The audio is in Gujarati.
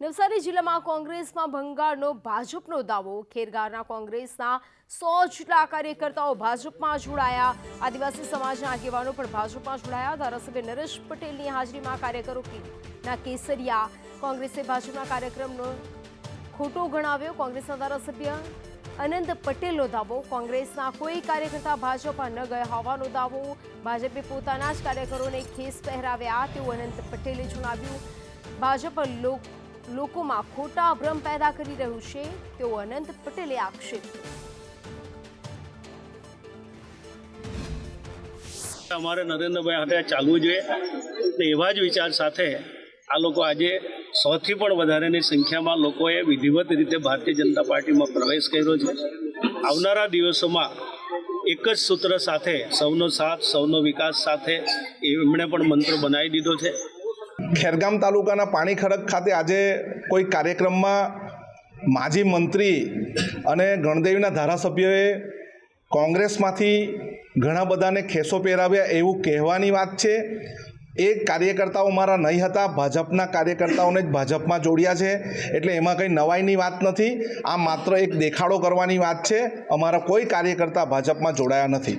નવસારી જિલ્લામાં કોંગ્રેસમાં ભંગાળનો ભાજપનો દાવો. ખેરગારના કોંગ્રેસના સો જેટલા કાર્યકર્તાઓ ભાજપમાં જોડાયા. આદિવાસી સમાજના આગેવાનો પણ ભાજપમાં જોડાયા. ધારાસભ્ય નરેશ પટેલની હાજરીમાં કાર્યકરો ના કેસરિયા. કોંગ્રેસે ભાજપના કાર્યક્રમનો ખોટો ગણાવ્યો. કોંગ્રેસના ધારાસભ્ય અનંત પટેલનો દાવો. કોંગ્રેસના કોઈ કાર્યકર્તા ભાજપમાં ન ગયા હોવાનો દાવો. ભાજપે પોતાના જ કાર્યકરોને ખેસ પહેરાવ્યા. તેવું અનંત પટેલે જણાવ્યું. ભાજપ લોક- લોકોમાં ખોટા ભ્રમ પેદા કરી રહ્યું છે, તેવો અનંત પટેલે આક્ષેપ. અમારે નરેન્દ્રભાઈ હાથે ચાલવું જોઈએ. એવા જ વિચાર સાથે આ લોકો આજે સૌથી પણ વધારેની સંખ્યામાં લોકોએ વિધિવત રીતે ભારતીય જનતા પાર્ટીમાં પ્રવેશ કર્યો છે. આવનારા દિવસોમાં એક જ સૂત્ર સાથે, સૌનો સાથ, સૌનો વિકાસ સાથે એમણે પણ મંત્ર બનાવી દીધો છે. ખેરગામ તાલુકાના પાણી ખડક ખાતે આજે કોઈ કાર્યક્રમમાં માજી મંત્રી અને ગણદેવીના ધારાસભ્યોએ કોંગ્રેસમાંથી ઘણા બધાને ખેસો પહેરાવ્યા એવું કહેવાની વાત છે. એ કાર્યકર્તાઓ મારા નહીં હતા, ભાજપના કાર્યકર્તાઓને જ ભાજપમાં જોડ્યા છે. એટલે એમાં કંઈ નવાઈની વાત નથી. આ માત્ર એક દેખાડો કરવાની વાત છે. અમારા કોઈ કાર્યકર્તા ભાજપમાં જોડાયા નથી.